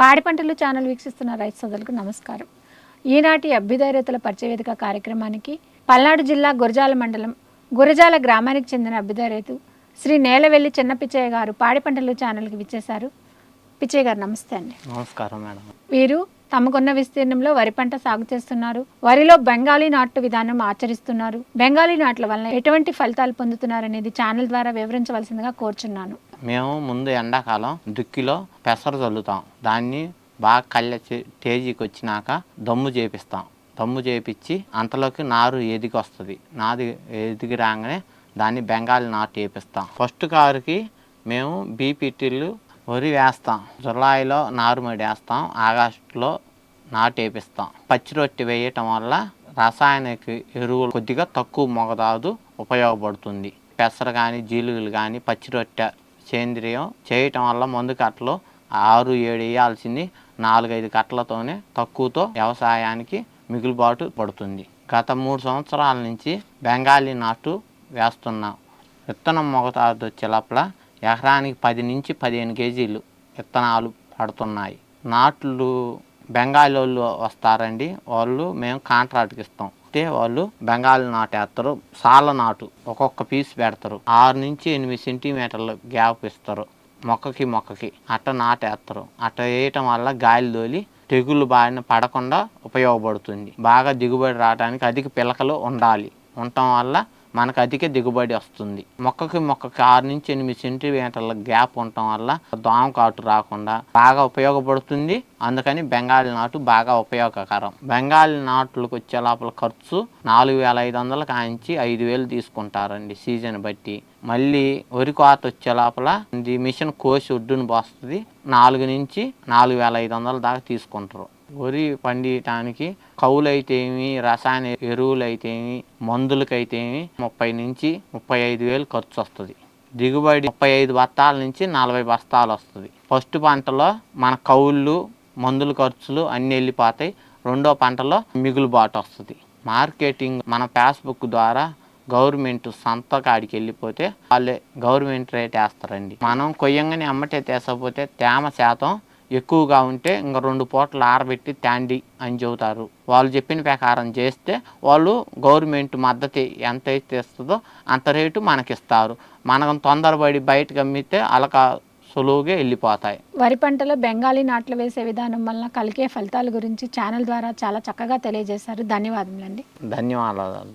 పాడి పంటలు ఛానల్ వీక్షిస్తున్న రైతు సోదరులకు నమస్కారం. ఈనాటి అభ్యుదయ రైతుల పరిచయ వేదిక కార్యక్రమానికి పల్నాడు జిల్లా గురజాల మండలం గురజాల గ్రామానికి చెందిన అభ్యుదయ రైతు శ్రీ నేలవెల్లి చిన్న పిచ్చయ్య గారు పాడి పంటలు ఛానల్కి విచ్చేశారు. పిచ్చయ్య గారు నమస్తే అండి. నమస్కారం మేడం. వీరు తమకున్న విస్తీర్ణంలో వరి పంట సాగు చేస్తున్నారు. వరిలో బెంగాలీ నాటు విధానం ఆచరిస్తున్నారు. బెంగాలీ నాట్ల వలన ఎటువంటి ఫలితాలు పొందుతున్నారు అనేది ఛానల్ ద్వారా వివరించవలసిందిగా కోరుచున్నాను. మేము ముందు ఎండాకాలం దుక్కిలో పెసరు చల్లుతాం. దాన్ని బాగా కళ్ళ స్టేజీకి వచ్చినాక దమ్ము చేపిస్తాం. దమ్ము చేపించి అంతలోకి నారు ఎదిగి వస్తుంది నాది ఎదిగి రాగానే దాన్ని బెంగాలీ నాటు వేపిస్తాం ఫస్ట్ కారుకి మేము బీపీటీలు వరి వేస్తాం. జులైలో నారుమడి వేస్తాం. ఆగస్టులో నాటు వేపిస్తాం పచ్చి రొట్టె వేయటం వల్ల రసాయనిక ఎరువులు కొద్దిగా తక్కువ మొగదాదు ఉపయోగపడుతుంది. పెసర కానీ జీలుగులు కానీ పచ్చి రొట్టె సేంద్రియం చేయటం వల్ల మందు కట్టలు ఆరు ఏడు వేయాల్సింది. నాలుగైదు కట్టలతోనే తక్కువతో వ్యవసాయానికి మిగులుబాటు పడుతుంది. గత మూడు సంవత్సరాల నుంచి బెంగాలీ నాటు వేస్తున్నాం విత్తనం మొగతాదు వచ్చే లోపల ఎకరానికి పది నుంచి పదిహేను కేజీలు విత్తనాలు పడుతున్నాయి. నాట్లు బెంగాలీ వాళ్ళు వస్తారండి. వాళ్ళు మేము కాంట్రాక్ట్కి ఇస్తాం. అయితే వాళ్ళు బెంగాల్ నాటేస్తారు సాల నాటు ఒక్కొక్క పీస్ పెడతారు. ఆరు నుంచి ఎనిమిది సెంటీమీటర్లు గ్యాప్ ఇస్తారు మొక్కకి మొక్కకి. అట్ట నాటేస్తారు అట్ట వేయటం వల్ల గాలి తోలి తెగుళ్ళు బారిన పడకుండా ఉపయోగపడుతుంది. బాగా దిగుబడి రావడానికి అధిక పిలకలు ఉండాలి. ఉండటం వల్ల మనకు అధిక దిగుబడి వస్తుంది. మొక్కకి మొక్కకి ఆరు నుంచి ఎనిమిది సెంటీమీటర్ల గ్యాప్ ఉండటం వల్ల దోమ కాటు రాకుండా బాగా ఉపయోగపడుతుంది. అందుకని బెంగాలీ నాటు బాగా ఉపయోగకరం. బెంగాలీ నాట్లకు వచ్చే లోపల ఖర్చు నాలుగు వేల ఐదు వందలు కాంచి ఐదు వేలు తీసుకుంటారండి సీజన్ బట్టి. మళ్ళీ వరి కోత వచ్చే లోపల ఇది మిషన్ కోసి ఒడ్డును పోస్తుంది. నాలుగు నుంచి నాలుగు వేల ఐదు వందల దాకా తీసుకుంటారు. వరి పండియటానికి కౌలైతేమి రసాయన ఎరువులైతేమి మందులకైతేమి ముప్పై నుంచి ముప్పై ఐదు వేలు ఖర్చు వస్తుంది. దిగుబడి ముప్పై ఐదు బస్తాల నుంచి నలభై బస్తాలు వస్తుంది. ఫస్ట్ పంటలో మన కౌళ్ళు మందుల ఖర్చులు అన్నీ వెళ్ళిపోతాయి. రెండో పంటలో మిగులుబాటు వస్తుంది. మార్కెటింగ్ మన ఫేస్బుక్ ద్వారా గవర్నమెంట్ సంత కాడికి వెళ్ళిపోతే వాళ్ళే గవర్నమెంట్ రేట్ వేస్తారండి. మనం కొయ్యంగానే అమ్మటే తీసకపోతే తేమ శాతం ఎక్కువగా ఉంటే ఇంకా రెండు పూటలు ఆరబెట్టి తాండి అని చెబుతారు. వాళ్ళు చెప్పిన ప్రకారం చేస్తే వాళ్ళు గవర్నమెంట్ మద్దతు ఎంత అయితే ఇస్తుందో అంత రేటు మనకిస్తారు. మనం తొందరపడి బయటకు అమ్మితే అలక సులువుగా వెళ్ళిపోతాయి. వరి పంటలో బెంగాలీ నాట్లు వేసే విధానం వలన కలిగే ఫలితాల గురించి ఛానల్ ద్వారా చాలా చక్కగా తెలియజేశారు. ధన్యవాదములండి. ధన్యవాదాలు.